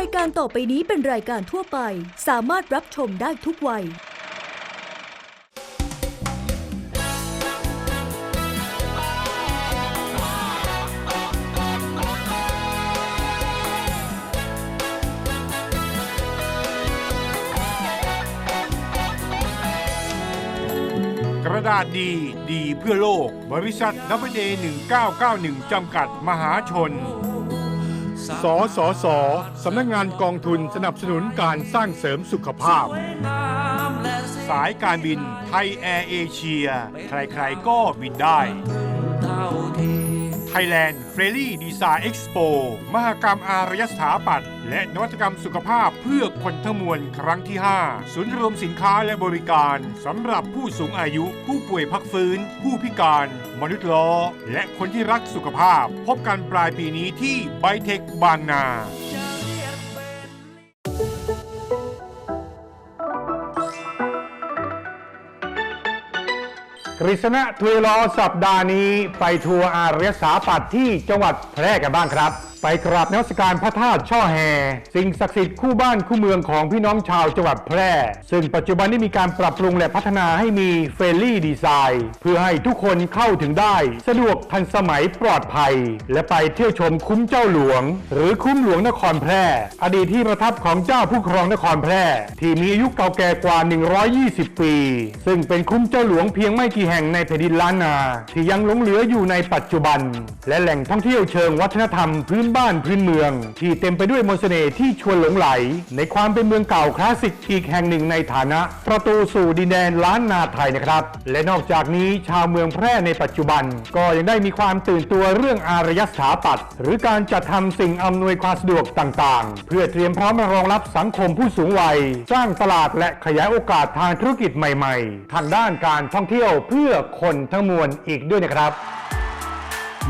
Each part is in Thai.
ายการต่อไปนี้เป็นรายการทั่วไป สามารถรับชมได้ทุกวัย กระดาษดีดีเพื่อโลก บริษัท w a 1991 จำกัดมหาชน สสสสำนักงานกองทุนสนับสนุนการสร้างเสริมสุขภาพ สายการบินไทยแอร์เอเชีย ใครๆก็บินได้ Thailand f r e l y Design Expo มหกรรมอารยสถาปัตย์และนวัตกรรมสุขภาพเพื่อคนทั้งมวลครั้งที่ 5 ศูนย์รวมสินค้าและบริการสำหรับผู้สูงอายุ ผู้ป่วยพักฟื้น ผู้พิการ มนุษย์ล้อ และคนที่รักสุขภาพ พบกันปลายปีนี้ที่ไบเทคบางนา กฤษณะทัวร์ลอสัปดาห์นี้ไปทัวร์อารยสาปัตที่จังหวัดแพร่กันบ้างครับ ไปกราบนมัสการพระธาตุช่อแฮสิ่งศักดิ์สิทธิ์คู่บ้านคู่เมืองของพี่น้องชาวจังหวัดแพร่ ซึ่งปัจจุบันได้มีการปรับปรุงและพัฒนาให้มีเฟรนลี่ดีไซน์ เพื่อให้ทุกคนเข้าถึงได้ สะดวกทันสมัยปลอดภัย และไปเที่ยวชมคุ้มเจ้าหลวง หรือคุ้มหลวงนครแพร่ อดีตที่ประทับของเจ้าผู้ครองนครแพร่ ที่มีอายุเก่าแก่กว่า 120 ปี ซึ่งเป็นคุ้มเจ้าหลวงเพียงไม่กี่แห่งในแผ่นดินล้านนา ที่ยังหลงเหลืออยู่ในปัจจุบัน และแหล่งท่องเที่ยวเชิงวัฒนธรรมพื้นบ้านพื้นเมือง ที่เต็มไปด้วยมนต์เสน่ห์ที่ชวนหลงไหล ในความเป็นเมืองเก่าคลาสสิกอีกแห่งหนึ่งในฐานะ ประตูสู่ดินแดนล้านนาไทยนะครับ และนอกจากนี้ชาวเมืองแพร่ในปัจจุบัน ก็ยังได้มีความตื่นตัวเรื่องอารยสถาปัตย์หรือการจัดทำสิ่งอำนวยความสะดวกต่างๆ เพื่อเตรียมพร้อมรองรับสังคมผู้สูงวัย สร้างตลาดและขยายโอกาสทางธุรกิจใหม่ ๆ ทางด้านการท่องเที่ยวเพื่อคนทั้งมวลอีกด้วยนะครับ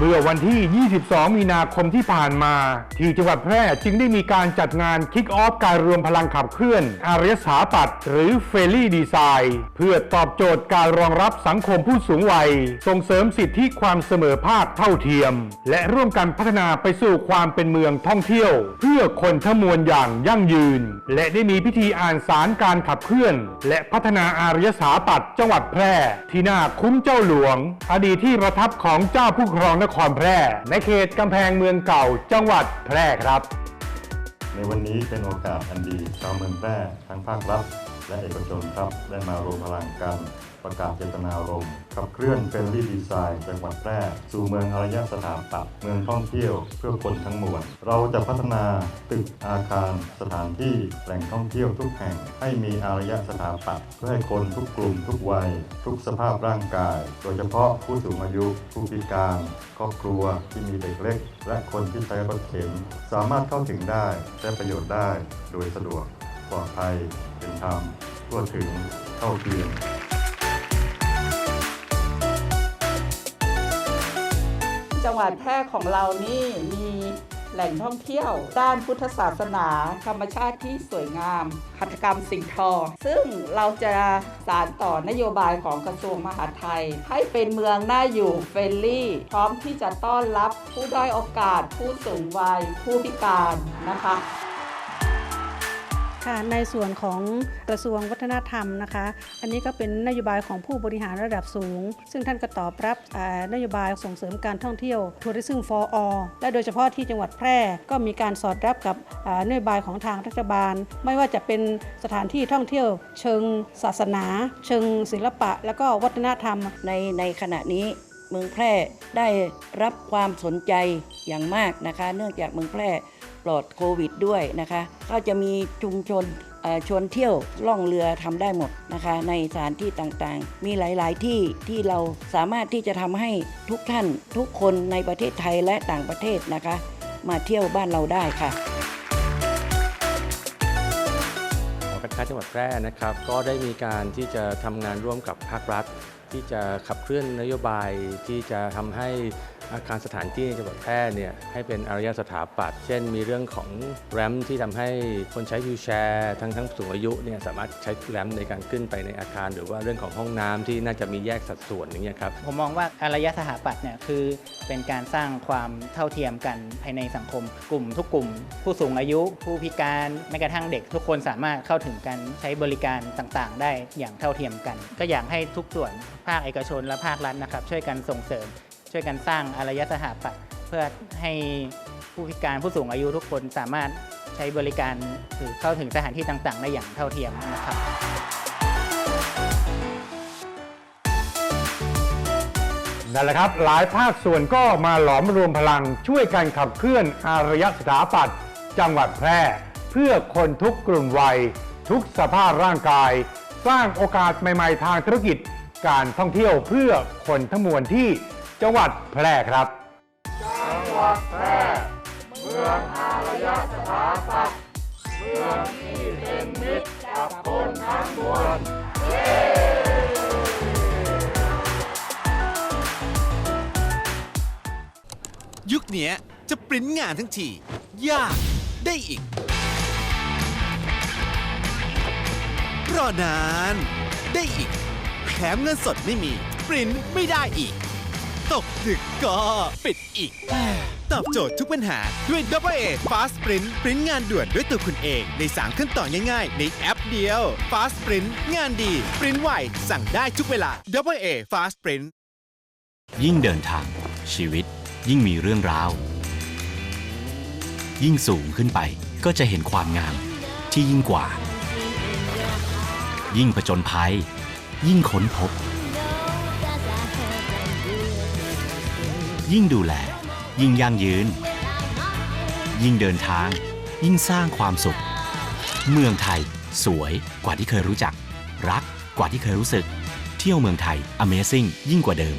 เมื่อวันที่ 22 มีนาคมที่ผ่านมา ที่จังหวัดแพร่จึงได้มีการจัดงานคิกออฟการรวมพลังขับเคลื่อนอารยสถาปัตย์หรือเฟรลี่ดีไซน์เพื่อตอบโจทย์การรองรับสังคมผู้สูงวัย ส่งเสริมสิทธิความเสมอภาคเท่าเทียม และร่วมกันพัฒนาไปสู่ความเป็นเมืองท่องเที่ยว เพื่อคนทั้งมวลอย่างยั่งยืน และได้มีพิธีอ่านสารการขับเคลื่อน และพัฒนาอารยสถาปัตย์จังหวัดแพร่ ที่หน้าคุ้มเจ้าหลวง อดีตที่ประทับของเจ้าผู้ครองนครแพร่ ในเขตกำแพงเมืองเก่าจังหวัดแพร่ครับ ในวันนี้เป็นโอกาสอันดีชาวเมืองแพร่ทั้งภาครัฐและเอกชนครับได้มารวมพลังกัน ประกาศเจตนารมณ์ขับเคลื่อนเป็นรีดีไซน์จังหวัดแพร่สู่เมืองอารยสถาปัตย์เมืองท่องเที่ยวเพื่อคนทั้งมวลเราจะพัฒนาตึกอาคาร สถานที่แหล่งท่องเที่ยวทุกแห่ง ให้มีอารยสถาปัตย์เพื่อให้คนทุกกลุ่มทุกวัย ทุกสภาพร่างกาย โดยเฉพาะผู้สูงอายุ ผู้พิการครอบครัวที่มีเด็กเล็ก และคนที่ใช้รถเข็นสามารถเข้าถึงได้ใช้ประโยชน์ได้ โดยสะดวกปลอดภัยเป็นธรรมทั่วถึงเท่าเทียม จังหวัดแพร่ของเรานี่มีแหล่งท่องเที่ยว ด้านพุทธศาสนา ธรรมชาติที่สวยงามหัตถกรรมสิ่งทอ ซึ่งเราจะสารต่อนโยบายของกระทรวงมหาดไทย ให้เป็นเมืองน่าอยู่เฟรนลี่ พร้อมที่จะต้อนรับผู้ด้อยโอกาส ผู้สูงวัย ผู้พิการนะคะ ค่ะในส่วนของกระทรวงวัฒนธรรมนะคะ อันนี้ก็เป็นนโยบายของผู้บริหารระดับสูง ซึ่งท่านก็ตอบรับนโยบายส่งเสริมการท่องเที่ยว Tourism for All และโดยเฉพาะที่จังหวัดแพร่ก็มีการสอดรับกับนโยบายของทางรัฐบาล ไม่ว่าจะเป็นสถานที่ท่องเที่ยว เชิงศาสนา เชิงศิลปะ แล้วก็วัฒนธรรมในในขณะนี้เมืองแพร่ได้รับความสนใจอย่างมากนะคะ เนื่องจากเมืองแพร่ ปลอดโควิดด้วยนะคะ ก็จะมีชุมชนชวนเที่ยวล่องเรือทำได้หมดนะคะ ในสถานที่ต่างๆ มีหลายๆที่ที่เราสามารถที่จะทำให้ทุกท่านทุกคนในประเทศไทยและต่างประเทศนะคะ มาเที่ยวบ้านเราได้ค่ะขอการค้าจังหวัดแพร่นะครับ ก็ได้มีการที่จะทำงานร่วมกับภาครัฐ ที่จะขับเคลื่อนนโยบายที่จะทำให้ อาคารสถานที่ในจังหวัดแพร่เนี่ยให้เป็นอารยสถาปัตย์เช่น มีเรื่องของแรมที่ทำให้คนใช้วิวแชร์ทั้งทั้งสูงอายุเนี่ยสามารถใช้แรมในการขึ้นไปในอาคาร หรือว่าเรื่องของห้องน้ำที่น่าจะมีแยกสัดส่วนอย่างเงี้ยครับผมมองว่าอารยสถาปัตย์เนี่ยคือเป็นการสร้างความเท่าเทียมกันภายในสังคม กลุ่มทุกกลุ่ม ผู้สูงอายุ ผู้พิการแม้กระทั่งเด็ก ทุกคนสามารถเข้าถึงกันใช้บริการต่างๆ ได้อย่างเท่าเทียมกัน ก็อยากให้ทุกส่วนภาคเอกชนและภาครัฐนะครับช่วยกันส่งเสริม ช่วยกันสร้างอารยสถาปัตย์เพื่อให้ผู้พิการผู้สูงอายุทุกคนสามารถใช้บริการหรือเข้าถึงสถานที่ต่างๆ ได้อย่างเท่าเทียมนะครับ นั่นแหละครับ หลายภาคส่วนก็มาหลอมรวมพลังช่วยกันขับเคลื่อนอารยสถาปัตย์จังหวัดแพร่ เพื่อคนทุกกลุ่มวัย ทุกสภาพร่างกาย สร้างโอกาสใหม่ ๆ ทางธุรกิจ การท่องเที่ยวเพื่อคนทั้งมวลที่ จังหวัดแพร่ครับ จังหวัดแพร่เมืองอารยสถาปัตย์เมืองที่เป็นมิตรกับคนทั้งมวลยุคเนี้ยจะปริ้นงานทั้งที ยากได้อีก รอนาน ได้อีก แถมเงินสดไม่มี ปริ้นไม่ได้อีก ดึกก็ปิดอีก ตอบโจทย์ทุกปัญหาด้วย Double A Fast Print ปริ้นงานด่วนด้วยตัวคุณเอง ใน 3 ขั้นตอนง่ายๆ ในแอปเดียว Fast Print งานดี ปริ้นไว สั่งได้ทุกเวลา Double A Fast Print ยิ่งเดินทาง ชีวิต ยิ่งมีเรื่องราว ยิ่งสูงขึ้นไปก็จะเห็นความงามที่ยิ่งกว่า ยิ่งผจญภัย ยิ่งค้นพบ ยิ่งดูแล ยิ่งยั่งยืน ยิ่งเดินทาง ยิ่งสร้างความสุข เมืองไทย สวยกว่าที่เคยรู้จัก รักกว่าที่เคยรู้สึก เที่ยวเมืองไทย Amazing ยิ่งกว่าเดิม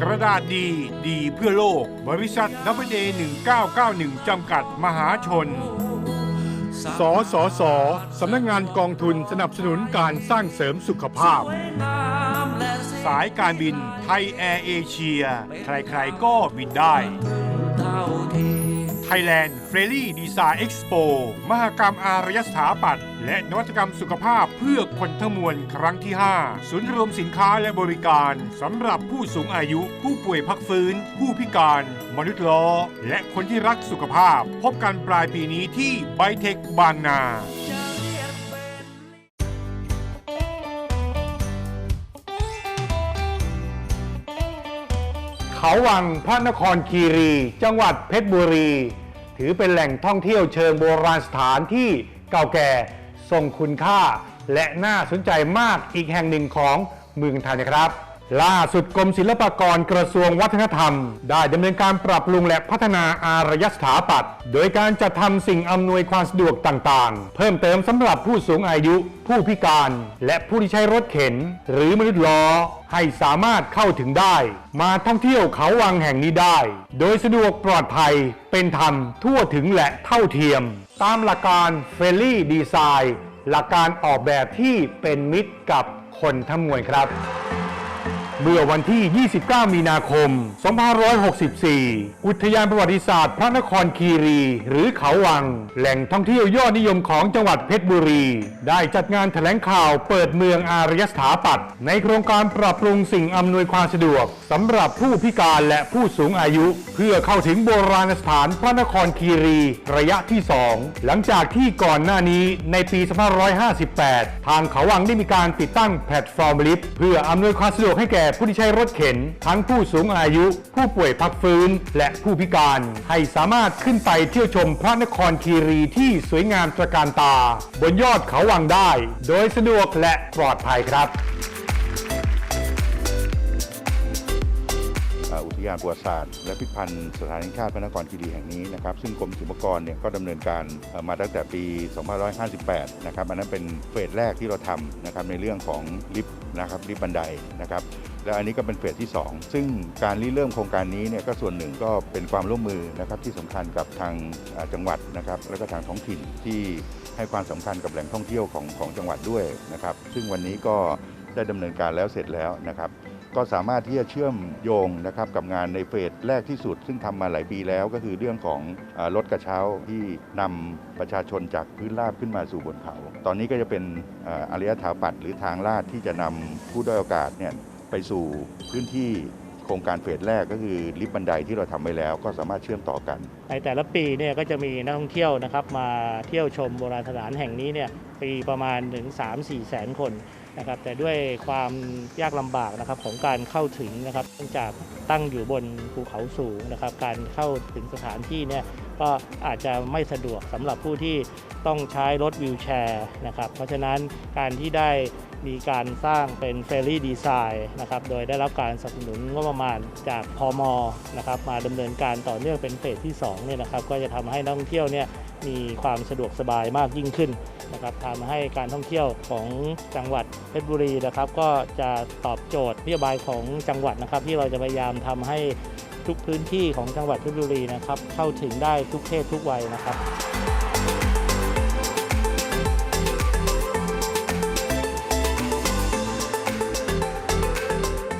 กระดาษดีดีเพื่อโลก บริษัท w a 1991 จำกัดมหาชน สสสสำนักงานกองทุนสนับสนุนการสร้างเสริมสุขภาพ สายการบินไทยแอร์เอเชีย ใครๆก็บินได้ Thailand f r e l y Design Expo มหกรรมอารยสถาปัตย์และนวัตกรรมสุขภาพเพื่อคนทั้งมวลครั้งที่ 5 ศูนย์รวมสินค้าและบริการสำหรับผู้สูงอายุ ผู้ป่วยพักฟื้น ผู้พิการ มนุษย์ล้อ และคนที่รักสุขภาพ พบกันปลายปีนี้ที่ไบเทคบางนา เขาวังพระนครคีรี จังหวัดเพชรบุรี ถือเป็นแหล่งท่องเที่ยวเชิงโบราณสถานที่เก่าแก่ทรงคุณค่า และน่าสนใจมากอีกแห่งหนึ่งของเมืองไทยนะครับ ล่าสุดกรมศิลปากรกระทรวงวัฒนธรรม ได้ดำเนินการปรับปรุงและพัฒนาอารยสถาปัตย์โดยการจัดทำสิ่งอำนวยความสะดวกต่างๆ เพิ่มเติมสำหรับผู้สูงอายุ ผู้พิการ และผู้ที่ใช้รถเข็น หรือมนุษย์ล้อ ให้สามารถเข้าถึงได้ มาท่องเที่ยวเขาวังแห่งนี้ได้ โดยสะดวกปลอดภัยเป็นธรรมทั่วถึงและเท่าเทียม ตามหลักการเฟรลี่ดีไซน์หลักการออกแบบที่เป็นมิตรกับคนทั้งมวลครับ เมื่อวันที่ 29 มีนาคม 2564 อุทยานประวัติศาสตร์พระนครคีรี หรือเขาวัง แหล่งท่องเที่ยวยอดนิยมของจังหวัดเพชรบุรี ได้จัดงานแถลงข่าวเปิดเมืองอารยสถาปัตย์ในโครงการปรับปรุงสิ่งอำนวยความสะดวกสำหรับผู้พิการและผู้สูงอายุ เพื่อเข้าถึงโบราณสถานพระนครคีรี ระยะที่ 2 หลังจากที่ก่อนหน้านี้ในปี 2558 ทางเขาวังได้มีการติดตั้งแพลตฟอร์มลิฟต์เพื่ออำนวยความสะดวกให้แก่ผู้ที่ใช้รถเข็น ทั้งผู้สูงอายุ ผู้ป่วยพักฟื้น และผู้พิการ ให้สามารถขึ้นไปเที่ยวชมพระนครคีรีที่สวยงามตระการตา บนยอดเขาวังได้ โดยสะดวกและปลอดภัยครับ ยานประวัติศาสตร์ และพิพิธภัณฑ์สถานแห่งชาติพระนครคีรีแห่งนี้นะครับซึ่งกรมศิลปากรเนี่ยก็ดำเนินการมาตั้งแต่ปี 2558 นะครับอันนั้นเป็นเฟสแรกที่เราทำนะครับในเรื่องของลิฟต์นะครับลิฟต์บันไดนะครับแล้วอันนี้ก็เป็นเฟสที่ 2 ซึ่งการริเริ่มโครงการนี้เนี่ยก็ส่วนหนึ่งก็เป็นความร่วมมือนะครับที่สำคัญกับทางจังหวัดนะครับแล้วก็ทางท้องถิ่นที่ให้ความสำคัญกับแหล่งท่องเที่ยวของของจังหวัดด้วยนะครับซึ่งวันนี้ก็ได้ดำเนินการแล้วเสร็จแล้วนะครับ ก็สามารถที่จะเชื่อมโยงนะครับกับงานในเฟสแรกที่สุด ซึ่งทำมาหลายปีแล้วก็คือเรื่องของรถกระเช้าที่นำประชาชนจากพื้นราบขึ้นมาสู่บนเขา ตอนนี้ก็จะเป็นอารยถาปัตย์หรือทางลาดที่จะนำผู้ด้อยโอกาสเนี่ยไปสู่พื้นที่โครงการเฟสแรกก็คือลิฟต์บันไดที่เราทำไว้แล้วก็สามารถเชื่อมต่อกัน ในแต่ละปีเนี่ยก็จะมีนักท่องเที่ยวนะครับมาเที่ยวชมโบราณสถานแห่งนี้เนี่ยปีประมาณถึง 3-4 แสนคน นะครับแต่ด้วยความยากลำบากนะครับของการเข้าถึงนะครับเนื่องจากตั้งอยู่บนภูเขาสูงนะครับ การเข้าถึงสถานที่เนี่ยก็อาจจะไม่สะดวกสำหรับผู้ที่ต้องใช้รถวิวแชร์นะครับ เพราะฉะนั้นการที่ได้ มีการสร้างเป็นเฟรรี่ดีไซน์นะครับโดยได้รับการสนับสนุนงบประมาณจากพมนะครับมาดำเนินการต่อเนื่องเป็นเฟสที่2เนี่ยนะครับก็จะทำให้นักท่องเที่ยวเนี่ยมีความสะดวกสบายมากยิ่งขึ้นนะครับทำให้การท่องเที่ยวของจังหวัดเพชรบุรีนะครับ ก็จะตอบโจทย์นโยบายของจังหวัดนะครับ ที่เราจะพยายามทำให้ทุกพื้นที่ของจังหวัดเพชรบุรีนะครับ เข้าถึงได้ทุกเพศทุกวัยนะครับ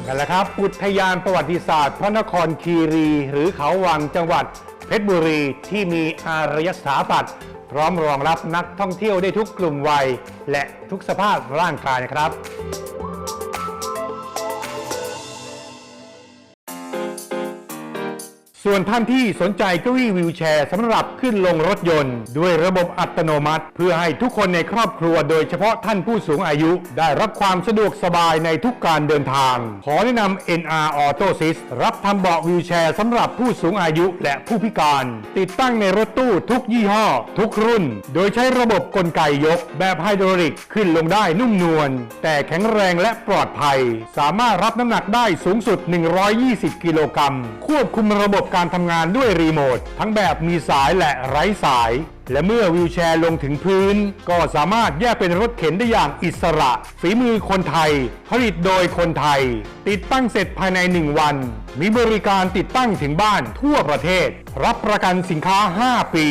นั่นแหละครับอุทยานประวัติศาสตร์ พระนครคีรี หรือเขาวังจังหวัด เพชรบุรีที่มีอารยสถาปัตย์พร้อมรองรับนักท่องเที่ยวได้ทุกกลุ่มวัย และทุกสภาพร่างกายนะครับ ส่วนท่านที่สนใจเก้าอี้วิวแชร์สำหรับขึ้นลงรถยนต์ ด้วยระบบอัตโนมัติ เพื่อให้ทุกคนในครอบครัวโดยเฉพาะท่านผู้สูงอายุ ได้รับความสะดวกสบายในทุกการเดินทาง ขอแนะนำ NR Auto Sys รับทำเบาะวิวแชร์สำหรับผู้สูงอายุและผู้พิการ ติดตั้งในรถตู้ทุกยี่ห้อ ทุกรุ่น โดยใช้ระบบกลไกยก แบบไฮดรอลิกขึ้นลงได้นุ่มนวลแต่แข็งแรงและปลอดภัย สามารถรับน้ำหนักได้สูงสุด 120 กิโลกรัมควบคุมระบบการทำงานด้วยรีโมททั้งแบบมีสายและไร้สาย และเมื่อวิวแชร์ลงถึงพื้น ก็สามารถแยกเป็นรถเข็นได้อย่างอิสระ ฝีมือคนไทย ผลิตโดยคนไทย ติดตั้งเสร็จภายใน 1 วัน มีบริการติดตั้งถึงบ้านทั่วประเทศ รับประกันสินค้า 5 ปี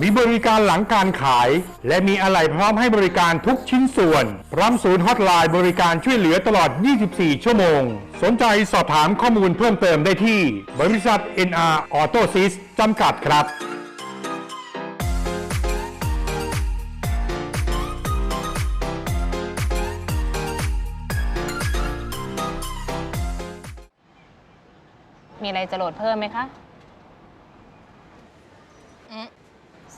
มีบริการหลังการขาย และมีอะไหล่พร้อมให้บริการทุกชิ้นส่วน พร้อมศูนย์ฮอตไลน์บริการช่วยเหลือตลอด 24 ชั่วโมง สนใจสอบถามข้อมูลเพิ่มเติมได้ที่ บริษัท NR Auto Sys จำกัดครับ มีอะไรจะโหลดเพิ่มไหมคะอืม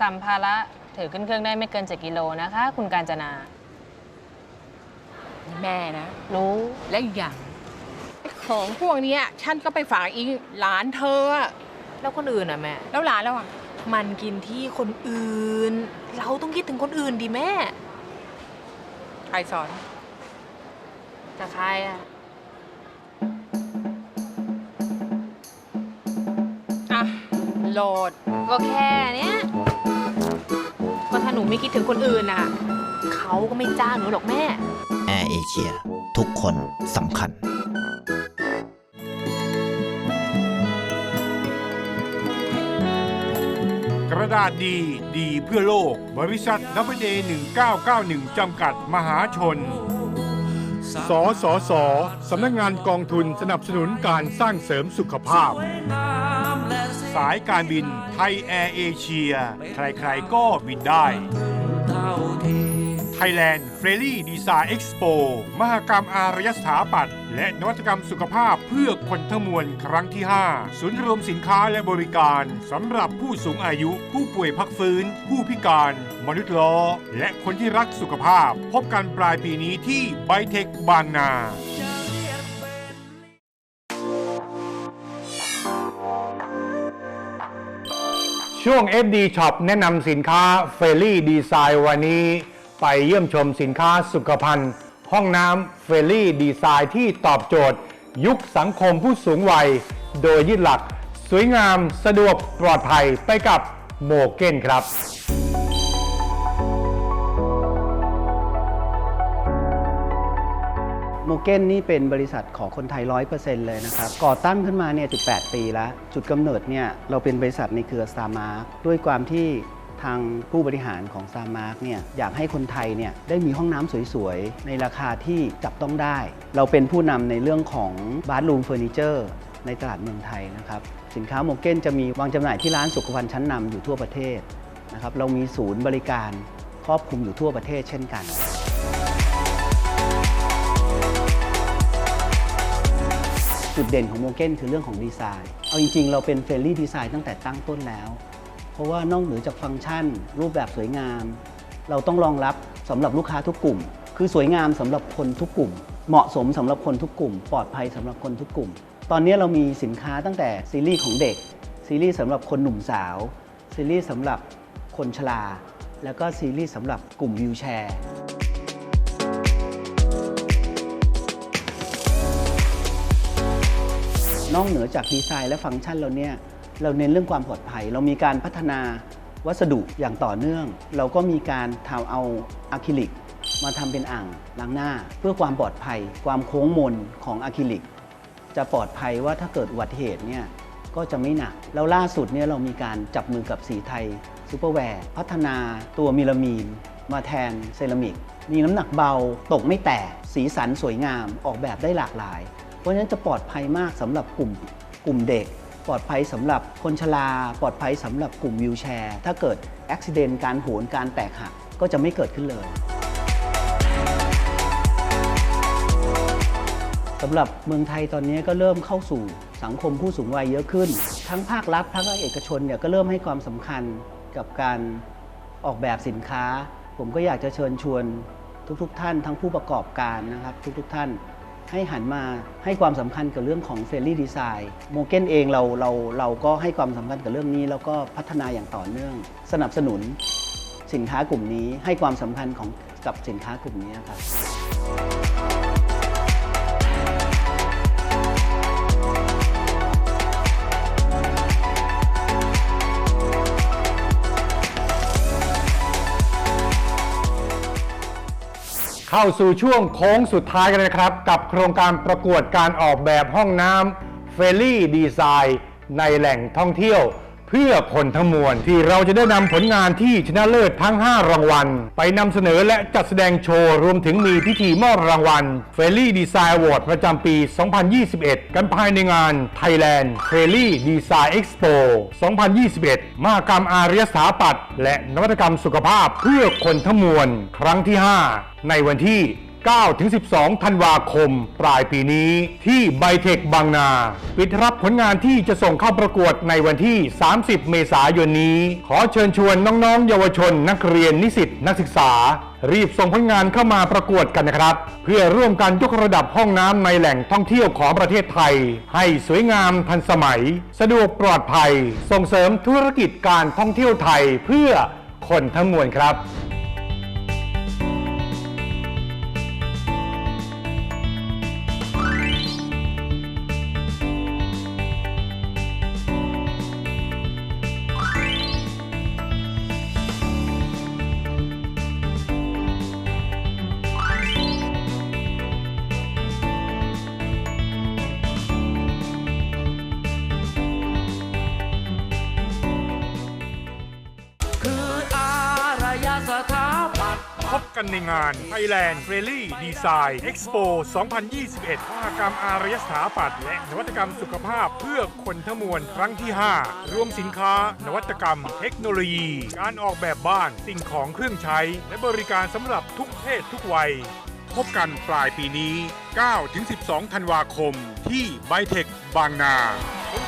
สัมภาระถือขึ้นเครื่องได้ไม่เกิน7กิโลนะคะ คุณการจนา แม่นะ รู้และอีกอย่าง ของพวกเนี้ยฉันก็ไปฝากอีหลานเธออะแล้วคนอื่นอะแม่ แล้วหลานแล้วอะ มันกินที่คนอื่น เราต้องคิดถึงคนอื่นดิแม่ ใครสอน จะใครอะอะ โหลด ก็แค่เนี้ยก็ถ้าหนูไม่คิดถึงคนอื่นน่ะเขาก็ไม่จ้างหนูหรอกแม่ แอร์เอเชีย ทุกคนสำคัญ กระดาษดีดีเพื่อโลก บริษัท w a 1991 จำกัดมหาชน สสส สำนักงานกองทุนสนับสนุนการสร้างเสริมสุขภาพสา สายการบินไทยแอร์เอเชีย ใครๆก็บินได้ Thailand f r e l y Design Expo มหกรรมอารยสถาปัตย์และนวัตกรรมสุขภาพเพื่อคนทั้งมวลครั้งที่ 5 ศูนย์รวมสินค้าและบริการสำหรับผู้สูงอายุ ผู้ป่วยพักฟื้น ผู้พิการ มนุษย์ล้อ และคนที่รักสุขภาพ พบกันปลายปีนี้ที่ไบเทคบางนา ช่วง FD Shop แนะนำสินค้าเฟรลี่ดีไซน์วันนี้ ไปเยี่ยมชมสินค้าสุขภัณฑ์ ห้องน้ำเฟรลี่ดีไซน์ที่ตอบโจทย์ ยุคสังคมผู้สูงวัย โดยยึดหลัก สวยงามสะดวกปลอดภัยไปกับโมเก้นครับ โมเก้นนี่เป็นบริษัทของคนไทย 100%เลยนะครับ ก่อตั้งขึ้นมาเนี่ย18ปีแล้ว จุดกำเนิดเนี่ยเราเป็นบริษัทในเครือ Star m a r k ด้วยความที่ทางผู้บริหารของซามาร์กเนี่ยอยากให้คนไทยเนี่ยได้มีห้องน้ำสวยๆ ในราคาที่จับต้องได้ เราเป็นผู้นำในเรื่องของบาร์รูมเฟอร์นิเจอร์ในตลาดเมืองไทยนะครับ สินค้าโมเก้นจะมีวางจำหน่ายที่ร้านสุขภัณฑ์ชั้นนำอยู่ทั่วประเทศนะครับ เรามีศูนย์บริการครอบคลุมอยู่ทั่วประเทศเช่นกัน จุดเด่นของโมเก้นคือเรื่องของดีไซน์ เอาจริง ๆ เราเป็นเฟรนลี่ดีไซน์ตั้งแต่ตั้งต้นแล้ว เพราะว่านอกเหนือจากฟังก์ชัน รูปแบบสวยงาม เราต้องรองรับสำหรับลูกค้าทุกกลุ่ม คือสวยงามสำหรับคนทุกกลุ่ม เหมาะสมสำหรับคนทุกกลุ่ม ปลอดภัยสำหรับคนทุกกลุ่ม ตอนนี้เรามีสินค้าตั้งแต่ซีรีส์ของเด็ก ซีรีส์สำหรับคนหนุ่มสาว ซีรีส์สำหรับคนชราแล้วก็ซีรีส์สำหรับกลุ่มวิวแชร์ นอกเหนือจากดีไซน์และฟังก์ชันเราเนี่ยเราเน้นเรื่องความปลอดภัย เรามีการพัฒนาวัสดุอย่างต่อเนื่อง เราก็มีการทำเอาอะคริลิก มาทำเป็นอ่างล้างหน้า เพื่อความปลอดภัย ความโค้งมนของอะคริลิก จะปลอดภัยว่าถ้าเกิดอุบัติเหตุเนี่ยก็จะไม่หนัก แล้วล่าสุดเนี่ยเรามีการจับมือกับสีไทยซูเปอร์แวร์พัฒนาตัวมิลามีน มาแทนเซรามิก มีน้ำหนักเบาตกไม่แตกสีสันสวยงามออกแบบได้หลากหลาย เพราะฉะนั้นจะปลอดภัยมากสำหรับกลุ่มกลุ่มเด็ก ปลอดภัยสำหรับคนชรา ปลอดภัยสำหรับกลุ่มวิวแชร์ ถ้าเกิดอุบิเหตุการโหนการแตกหักก็จะไม่เกิดขึ้นเลยสำหรับเมืองไทยตอนนี้ก็เริ่มเข้าสู่สังคมผู้สูงวัยเยอะขึ้น ทั้งภาครัฐทั้งเอกชนเนี่ยก็เริ่มให้ความสำคัญกับการออกแบบสินค้า ผมก็อยากจะเชิญชวนทุกๆทท่านทั้งผู้ประกอบการนะครับ ทุกๆทท่าน ให้หันมาให้ความสำคัญกับเรื่องของเฟรนลี่ดีไซน์โมเกนเองเราเราเราก็ให้ความสำคัญกับเรื่องนี้ แล้วก็พัฒนาอย่างต่อเนื่อง สนับสนุนสินค้ากลุ่มนี้ให้ความสำคัญของกับสินค้ากลุ่มนี้ครับ เข้าสู่ช่วงโค้งสุดท้ายกันนะครับ กับโครงการประกวดการออกแบบห้องน้ำเฟรลี่ดีไซน์ในแหล่งท่องเที่ยว เพื่อคนทั้งมวลที่เราจะได้นำผลงานที่ชนะเลิศทั้ง 5 รางวัล ไปนำเสนอและจัดแสดงโชว์ รวมถึงมีพิธีมอบรางวัลเฟรลี่ดีไซน์อวอร์ดประจำปี 2021 กันภายในงาน Thailand f a i r l y Design Expo 2021 มหกรรมอารยสถาปัตย์และนวัตกรรมสุขภาพเพื่อคนทั้งมวล ครั้งที่ 5 ในวันที่ 9-12 ธันวาคม ปลายปีนี้ที่ไบเทคบางนา ปิดรับผลงานที่จะส่งเข้าประกวดในวันที่ 30 เมษายนนี้ ขอเชิญชวนน้องๆ เยาวชน นักเรียนนิสิตนักศึกษา รีบส่งผลงานเข้ามาประกวดกันนะครับ เพื่อร่วมกันยกระดับห้องน้ำในแหล่งท่องเที่ยวของประเทศไทย ให้สวยงามทันสมัย สะดวกปลอดภัย ส่งเสริมธุรกิจการท่องเที่ยวไทยเพื่อคนทั้งมวลครับ Thailand f r e l y Design Expo 2021มหกรรมอารยสถาปัตย์และนวัตกรรมสุขภาพเพื่อคนทั้งมวลครั้งที่ 5 รวมสินค้า นวัตกรรม เทคโนโลยี การออกแบบบ้าน สิ่งของเครื่องใช้ และบริการสำหรับทุกเพศทุกวัย พบกันปลายปีนี้ 9-12 ธันวาคม ที่ไบเทคบางนา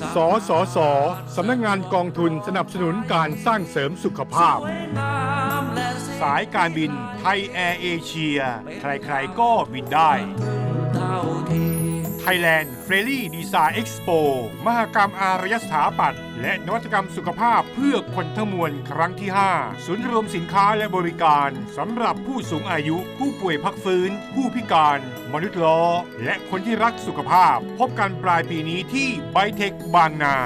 สสสสำนักงงานกองทุนสนับสนุนการสร้างเสริมสุขภาพ สายการบินไทยแอร์เอเชีย ใครๆก็บินได้ Thailand f r e l y Design Expo มหกรรมอารยสถาปัตย์และนวัตกรรมสุขภาพเพื่อคนทั้งมวลครั้งที่ 5 ศูนย์รวมสินค้าและบริการสำหรับผู้สูงอายุ ผู้ป่วยพักฟื้น ผู้พิการ มนุษย์ล้อ และคนที่รักสุขภาพ พบกันปลายปีนี้ที่ไบเทคบางนา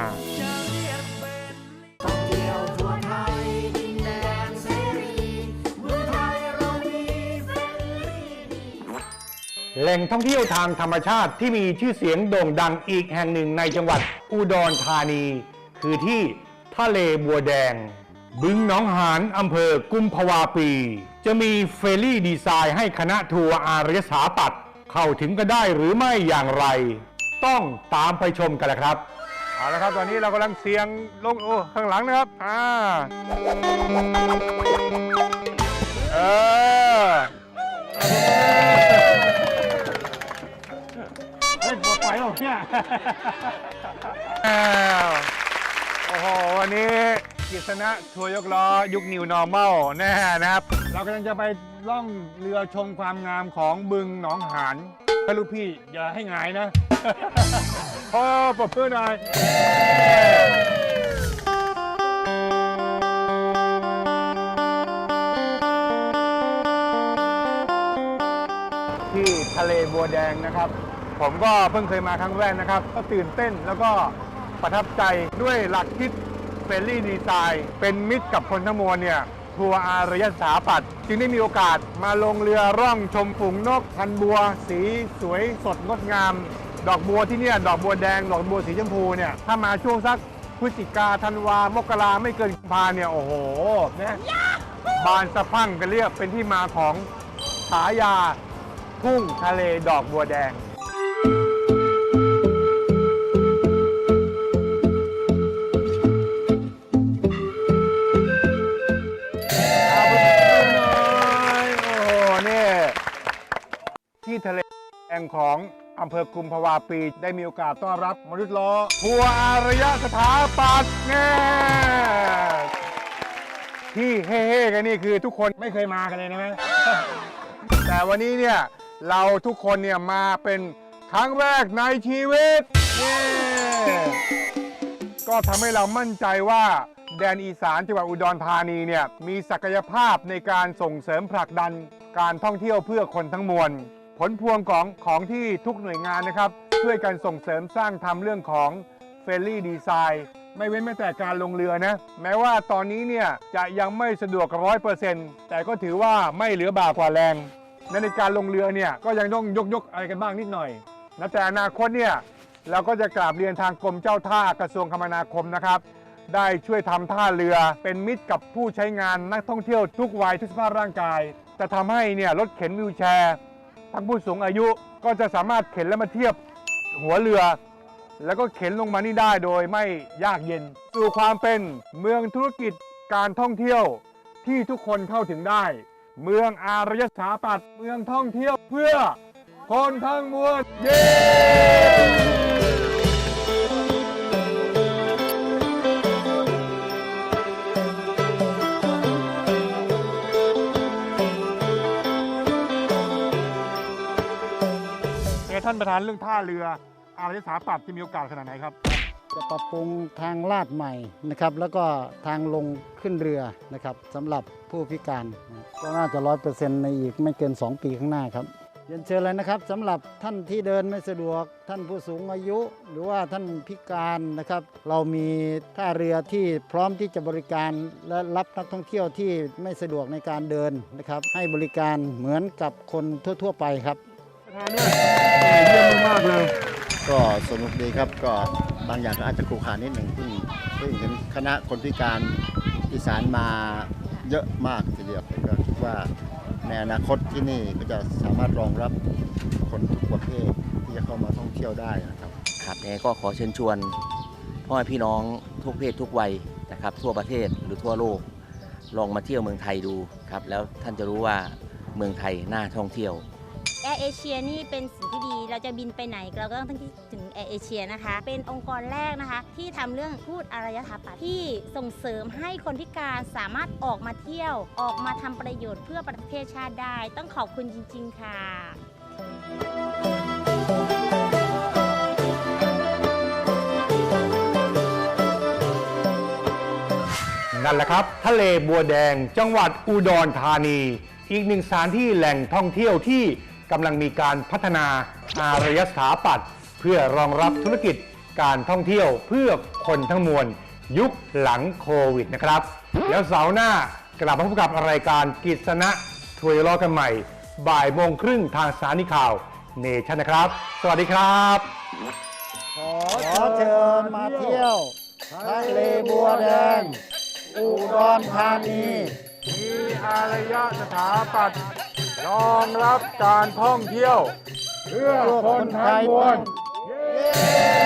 แหล่งท่องเที่ยวทางธรรมชาติที่มีชื่อเสียงโด่งดังอีกแห่งหนึ่งในจังหวัดอุดรธานี คือที่ทะเลบัวแดง บึงหนองหานอำเภอกุมภาวาปี จะมีเฟรี่ดีไซน์ให้คณะทัวร์อารยสาปัตย์เข้าถึงก็ได้หรือไม่อย่างไร ต้องตามไปชมกันละครับเอาละครับ ตอนนี้เรากำลังเสียงลงโอ้ข้างหลังนะครับอ่าเออ เฮ้ยปวดไปหรอเนี่ยอ้าวโอ้โห วันนี้กิษณะทัวร์ยกล้อยุค New Normal แน่นะครับ เรากำลังจะไปล่องเรือชมความงามของบึงหนองหานถ้าลูกพี่อย่าให้หงายนะโอ้ปรบมือหน่อย ที่ทะเลบัวแดงนะครับ ผมก็เพิ่งเคยมาครั้งแรกนะครับ ก็ตื่นเต้นแล้วก็ประทับใจด้วยหลักคิดเฟรนลี่ดีไซน์เป็นมิตรกับคนทั้งมวลเนี่ยทัวร์อารยสถาปัตย์จึงได้มีโอกาสมาลงเรือร่องชมฝูงนกพันบัว สีสวยสดงดงาม ดอกบัวที่เนี่ยดอกบัวแดง ดอกบัวสีชมพูเนี่ยถ้ามาช่วงสักพฤศจิกาธันวามกราไม่เกินกุมภาเนี่ยโอ้โหเนี่ยบานสะพั่งกันเรียกเป็นที่มาของฉายาทุ่งทะเลดอกบัวแดง งของอำเภอกุมภาวาปีได้มีโอกาสต้อนรับมนุษย์ล้อทัวร์อารยะสถาปัตย์แน่ที่เฮ่ๆกันนี่คือทุกคนไม่เคยมากันเลยนะแต่วันนี้เนี่ยเราทุกคนเนี่ยมาเป็นครั้งแรกในชีวิตนี่ก็ทำให้เรามั่นใจว่าแดนอีสานจังหวัดอุดรธานีเนี่ยมีศักยภาพในการส่งเสริมผลักดันการท่องเที่ยวเพื่อคนทั้งมวล ลพวงของของที่ทุกหน่วยงานนะครับ ช่วยกันส่งเสริมสร้างทำเรื่องของเฟรนลี่ดีไซน์ไม่เว้นแม้แต่การลงเรือนะ แม้ว่าตอนนี้เนี่ยจะยังไม่สะดวกร้อยเปอร์เซ็นต์แต่ก็ถือว่าไม่เหลือบากว่าแรงในการลงเรือเนี่ยก็ยังต้องยกยกอะไรกันบ้างนิดหน่อยนะแต่อนาคตเนี่ยเราก็จะกราบเรียนทางกรมเจ้าท่ากระทรวงคมนาคมนะครับ ได้ช่วยทำท่าเรือเป็นมิตรกับผู้ใช้งานนักท่องเที่ยวทุกวัยทุกสภาพร่างกาย จะทำให้เนี่ยรถเข็นวิวแชร์ ทั้งผู้สูงอายุก็จะสามารถเข็นและมาเทียบหัวเรือ แล้วก็เข็นลงมานี่ได้โดยไม่ยากเย็น สู่ความเป็นเมืองธุรกิจการท่องเที่ยวที่ทุกคนเข้าถึงได้ เมืองอารยสถาปัตย์เมืองท่องเที่ยวเพื่อคนทั้งมวลเย้านประธานเรื่องท่าเรืออารยสถาปัตย์จะมีโอกาสขนาดไหนครับ จะปรับปรุงทางลาดใหม่นะครับ แล้วก็ทางลงขึ้นเรือนะครับสำหรับผู้พิการก็น่าจะร้อยเปอร์เซ็นต์ในอีกไม่เกิน 2 ปีข้างหน้าครับเรียนเชิญเลยนะครับสำหรับท่านที่เดินไม่สะดวก ท่านผู้สูงอายุ หรือว่าท่านพิการนะครับ เรามีท่าเรือที่พร้อมที่จะบริการและรับนักท่องเที่ยวที่ไม่สะดวกในการเดินนะครับ ให้บริการเหมือนกับคนทั่ว ๆ ไปครับ งานนี้เยี่ยมมากเลย ก็สนุกดีครับก็บางอย่างก็อาจจะขรุขระนิดหนึ่งเพิ่งเพิ่งเห็นคณะคนพิการอีสานมาเยอะมากทีเดียวก็คิดว่าในอนาคตที่นี่ก็จะสามารถรองรับคนทุกประเภทที่จะเข้ามาท่องเที่ยวได้นะครับครับยังไงก็ขอเชิญชวนพ่อแม่พี่น้องทุกเพศทุกวัยนะครับทั่วประเทศหรือทั่วโลก ลองมาเที่ยวเมืองไทยดูครับแล้วท่านจะรู้ว่าเมืองไทยน่าท่องเที่ยว แอร์เอเชียนี่เป็นสิ่งที่ดีเราจะบินไปไหนเราก็ต้องคิดถึงแอร์เอเชียนะคะ เป็นองค์กรแรกนะคะ ที่ทำเรื่องพูดอารยธรรมที่ส่งเสริมให้คนพิการสามารถออกมาเที่ยว ออกมาทำประโยชน์เพื่อประเทศชาติได้ ต้องขอบคุณจริง ๆ ค่ะนั่นแหละครับทะเลบัวแดงจังหวัดอุดรธานี อีกหนึ่งสถานที่แหล่งท่องเที่ยวที่ กำลังมีการพัฒนาอารยสถาปัตย์เพื่อรองรับธุรกิจการท่องเที่ยวเพื่อคนทั้งมวล ยุคหลังโควิดนะครับแล้วเสาร์หน้ากลับมาพบกับรายการกิษณะถวยล้อกันใหม่ บ่ายโมงครึ่งทางสถานีข่าวเนชั่นนะครับ สวัสดีครับ ขอเชิญมาเที่ยวทะเลบัวแดง อุดรธานี มีอารยสถาปัตย์ ยอมรับการท่องเที่ยว เพื่อคนไทยมวลเย้